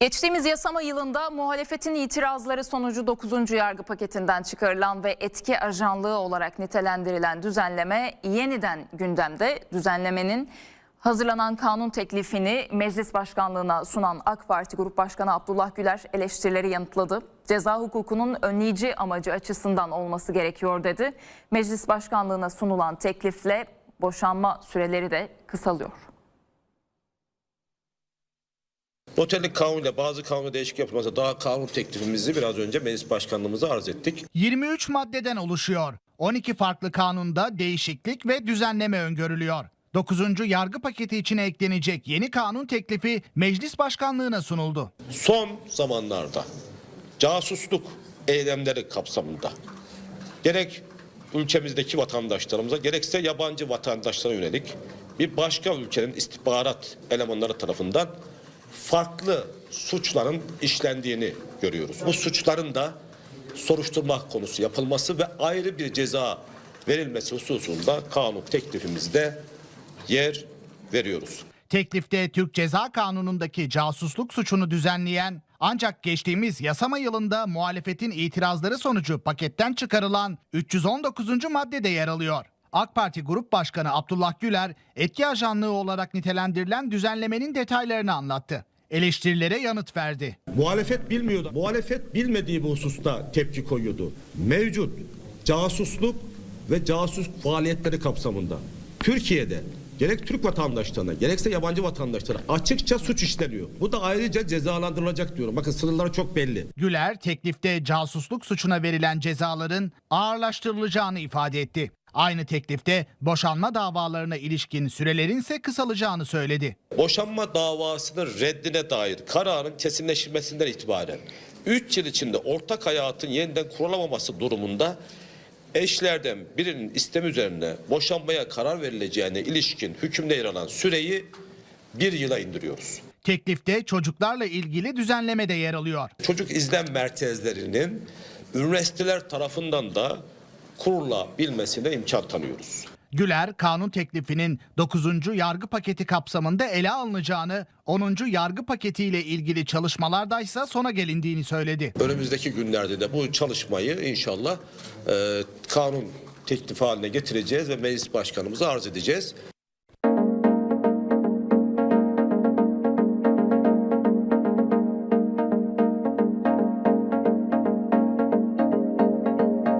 Geçtiğimiz yasama yılında muhalefetin itirazları sonucu 9. yargı paketinden çıkarılan ve etki ajanlığı olarak nitelendirilen düzenleme yeniden gündemde. Düzenlemenin hazırlanan kanun teklifini meclis başkanlığına sunan AK Parti Grup Başkanı Abdullah Güler eleştirileri yanıtladı. Ceza hukukunun önleyici amacı açısından olması gerekiyor dedi. Meclis başkanlığına sunulan teklifle boşanma süreleri de kısalıyor. Otellik kanunuyla bazı kanun değişik yapılması daha kanun teklifimizi biraz önce meclis başkanlığımıza arz ettik. 23 maddeden oluşuyor. 12 farklı kanunda değişiklik ve düzenleme öngörülüyor. 9. yargı paketi içine eklenecek yeni kanun teklifi meclis başkanlığına sunuldu. Son zamanlarda casusluk eylemleri kapsamında gerek ülkemizdeki vatandaşlarımıza gerekse yabancı vatandaşlara yönelik bir başka ülkenin istihbarat elemanları tarafından farklı suçların işlendiğini görüyoruz. Bu suçların da soruşturma konusu yapılması ve ayrı bir ceza verilmesi hususunda kanun teklifimizde yer veriyoruz. Teklifte Türk Ceza Kanunu'ndaki casusluk suçunu düzenleyen ancak geçtiğimiz yasama yılında muhalefetin itirazları sonucu paketten çıkarılan 319. maddede yer alıyor. AK Parti Grup Başkanı Abdullah Güler etki ajanlığı olarak nitelendirilen düzenlemenin detaylarını anlattı. Eleştirilere yanıt verdi. Muhalefet bilmiyordu. Muhalefet bilmediği bu hususta tepki koyuyordu. Mevcut casusluk ve casus faaliyetleri kapsamında Türkiye'de gerek Türk vatandaşlarına gerekse yabancı vatandaşlara açıkça suç işleniyor. Bu da ayrıca cezalandırılacak diyorum. Bakın sınırları çok belli. Güler teklifte casusluk suçuna verilen cezaların ağırlaştırılacağını ifade etti. Aynı teklifte boşanma davalarına ilişkin sürelerin ise kısalacağını söyledi. boşanma davasının reddine dair kararın kesinleşmesinden itibaren 3 yıl içinde ortak hayatın yeniden kurulamaması durumunda eşlerden birinin istemi üzerine boşanmaya karar verileceğine ilişkin hükümde yer alan süreyi bir yıla indiriyoruz. Teklifte çocuklarla ilgili düzenleme de yer alıyor. Çocuk izlem merkezlerinin üniversiteler tarafından da kurulabilmesine imkan tanıyoruz. Güler kanun teklifinin 9. yargı paketi kapsamında ele alınacağını, 10. yargı paketiyle ilgili çalışmalarda ise sona gelindiğini söyledi. Önümüzdeki günlerde de bu çalışmayı inşallah e, kanun teklifi haline getireceğiz ve meclis başkanımıza arz edeceğiz.